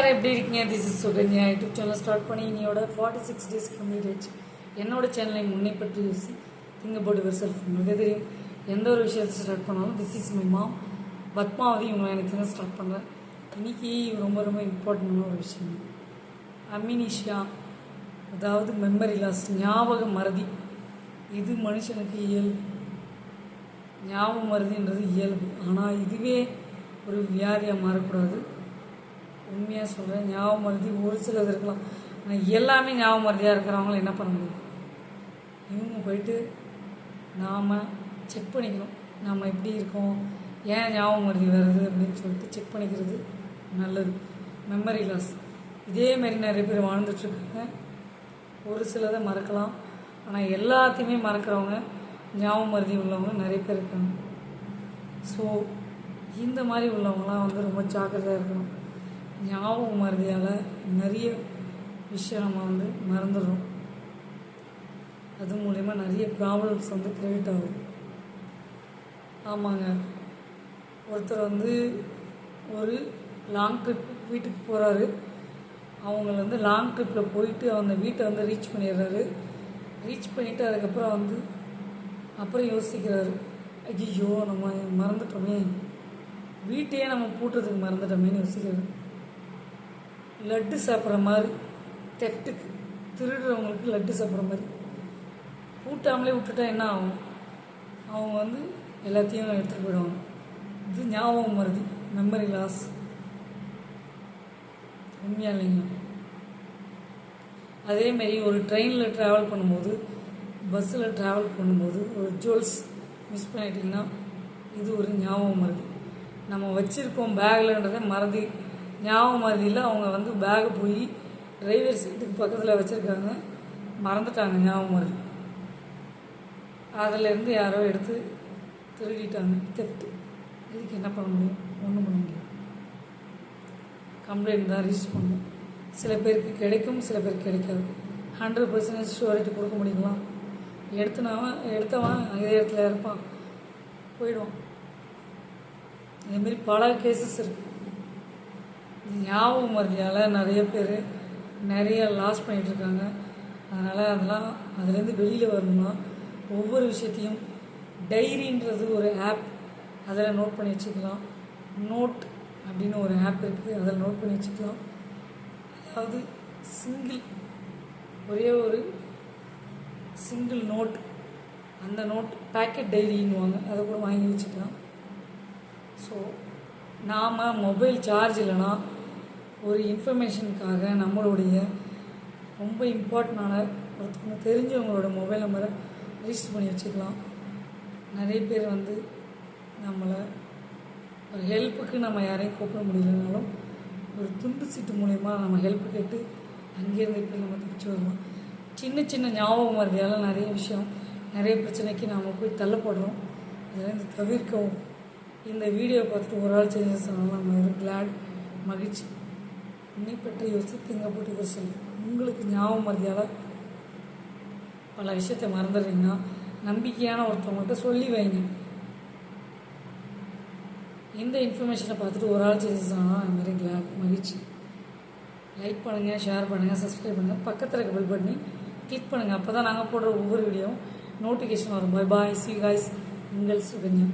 எல்லாரும் எப்படி இருக்கீங்க? This is Sukanya YouTube channel start பண்ணி இன்னையோட ஃபார்ட்டி சிக்ஸ் டேஸ் கம்ப்ளீட் ஆச்சு. என்னோட சேனலை முன்னே பற்றி யோசி. திங்க போட்டு யுவர் செல்ஃப் உங்களுக்கு தெரியும். எந்த ஒரு விஷயத்தை ஸ்டார்ட் பண்ணாலும் this is my mom Padmavathi இவங்க எனக்கு தான் ஸ்டார்ட் பண்ணுறேன் இன்னைக்கு ரொம்ப ரொம்ப இம்பார்ட்டண்டான ஒரு விஷயம். அமினிஷியா அதாவது மெமரி லாஸ் ஞாபக மறதி. இது மனுஷனுக்கு இயல்பு. ஞாபகம் மறதின்றது இயல்பு. ஆனால் இதுவே ஒரு வியாதியாக மாறக்கூடாது. உண்மையாக சொல்கிறேன் ஞாபகம் மருதி ஒரு சிலது இருக்கலாம். ஆனால் எல்லாமே ஞாபகம் மருதியாக இருக்கிறவங்கள என்ன பண்ண முடியும்? இவங்க போயிட்டு நாம் செக் பண்ணிக்கணும். நாம் எப்படி இருக்கோம்? ஏன் ஞாபகம் மருதி வருது அப்படின்னு சொல்லிட்டு செக் பண்ணிக்கிறது நல்லது. மெமரி லாஸ் இதே மாதிரி நிறைய பேர் வாழ்ந்துட்டுருக்காங்க ஒரு சிலதை மறக்கலாம். ஆனால் எல்லாத்தையுமே மறக்கிறவங்க ஞாபகம் மருதி உள்ளவங்க நிறைய பேர் இருக்காங்க. ஸோ இந்த மாதிரி உள்ளவங்களாம் வந்து ரொம்ப ஜாக்கிரதையாக இருக்கணும். ஞாபகம் மறதியால் நிறைய விஷயம் நம்ம வந்து மறந்துடுறோம். அது மூலயமா நிறைய ப்ராப்ளம்ஸ் வந்து க்ரியேட் ஆகும். ஆமாங்க. ஒருத்தர் வந்து ஒரு லாங் ட்ரிப் வீட்டுக்கு போகிறாரு அவங்க வந்து லாங் ட்ரிப்பில் போயிட்டு அந்த வீட்டை வந்து ரீச் பண்ணிடுறாரு. ரீச் பண்ணிவிட்டு அதுக்கப்புறம் வந்து அப்புறம் யோசிக்கிறாரு. ஐயோ நம்ம மறந்துட்டோமே. வீட்டையே நம்ம பூட்டுறதுக்கு மறந்துட்டோமேன்னு யோசிக்கிறாரு. லட்டு சாப்பிட்ற மாதிரி தெட்டுக்கு திருடுறவங்களுக்கு லட்டு சாப்பிட்ற மாதிரி. பூட்டாமலே விட்டுட்டா என்ன ஆகும்? அவங்க வந்து எல்லாத்தையும் எடுத்துகிட்டு போயிடுவாங்க. இது ஞாபகம் மருதி மெமரி லாஸ் உண்மையா இல்லைங்க அதேமாரி ஒரு ட்ரெயினில் ட்ராவல் பண்ணும்போது பஸ்ஸில் ட்ராவல் பண்ணும்போது ஒரு ஜுவல்ஸ் மிஸ் பண்ணிட்டீங்கன்னா இது ஒரு ஞாபகம் மருதி நம்ம வச்சுருக்கோம் பேக்லன்றதை மறதி ஞாபகம் மாதிரியில் அவங்க வந்து பேகை போய் டிரைவர் சீட்டுக்கு பக்கத்தில் வச்சுருக்காங்க. மறந்துட்டாங்க ஞாபகம் மாதிரி அதிலேருந்து யாரோ எடுத்து திருடிட்டாங்க. தெஃப்ட் இதுக்கு என்ன பண்ண முடியும்? ஒன்றும் பண்ண முடியும் கம்ப்ளைண்ட் தான் ரிஜிஸ்டர் பண்ணும் சில பேருக்கு கிடைக்கும் சில பேருக்கு கிடைக்காது. ஹண்ட்ரட் பர்சன்டேஜ் ஷுவரிட்டி கொடுக்க முடியுங்களா? எடுத்துனவன் எடுத்தவன் இதே இடத்துல இருப்பான். போயிடுவான். இதேமாரி பல கேசஸ் இருக்குது ஞாபகம் மருதியால் நிறைய பேர். நிறைய லாஸ் பண்ணிகிட்டு இருக்காங்க அதனால் அதெல்லாம் அதுலேருந்து வெளியில் வரணும்னா ஒவ்வொரு விஷயத்தையும் டைரின்றது ஒரு ஆப் அதில் நோட் பண்ணி வச்சுக்கலாம். நோட் அப்படின்னு ஒரு ஆப் இருக்குது அதில் நோட் பண்ணி வச்சுக்கலாம். அதாவது சிங்கிள் ஒரே ஒரு சிங்கிள் நோட் அந்த நோட் பேக்கெட் டைரின்னுவாங்க அதை கூட வாங்கி வச்சுக்கலாம். ஸோ நாம் மொபைல் சார்ஜ் இல்லைன்னா ஒரு இன்ஃபர்மேஷனுக்காக நம்மளுடைய ரொம்ப இம்பார்ட்டண்டான ஒருத்தவங்க தெரிஞ்சவங்களோட மொபைல் நம்பரை ரிஜிஸ்டர் பண்ணி வச்சுக்கலாம். நிறைய பேர் வந்து நம்மளை ஒரு ஹெல்ப்புக்கு நம்ம யாரையும் கூப்பிட முடியலனாலும் ஒரு துண்டு சீட்டு மூலயமா நம்ம ஹெல்ப் கேட்டு அங்கேருந்து இப்படி நம்ம தப்பிச்சு வரலாம் சின்ன சின்ன ஞாபகம் மருதியால் நிறைய விஷயம் நிறைய பிரச்சனைக்கு நாம் போய் தள்ளப்படுறோம். அதுலேருந்து தவிர்க்கவும். இந்த வீடியோ பார்த்துட்டு ஒரு ஆள் சேஞ்சஸ் சொன்னாலும் நம்ம ஒரு கிளாட் மகிழ்ச்சி. என்னை பற்றி யோசித்துங்க போட்டு செல் உங்களுக்கு ஞாபகம் மரியாதை பல விஷயத்தை மறந்துடுறீங்கன்னா நம்பிக்கையான ஒருத்தவங்கள்ட்ட சொல்லி வைங்க. இந்த இன்ஃபர்மேஷனை பார்த்துட்டு ஒரு ஆள் சேஞ்சஸ் ஆனால் அது மாதிரி கிளாட் மகிழ்ச்சி. லைக் பண்ணுங்கள் ஷேர் பண்ணுங்கள் சப்ஸ்கிரைப் பண்ணுங்கள் பக்கத்தில் இருக்க பில் பண்ணி கிளிக் பண்ணுங்கள் அப்போ தான் நாங்கள் போடுற ஒவ்வொரு வீடியோவும் நோட்டிஃபிகேஷன் வரும். பாய் பாய் சி காய்ஸ் உங்கள் சுகன்யா.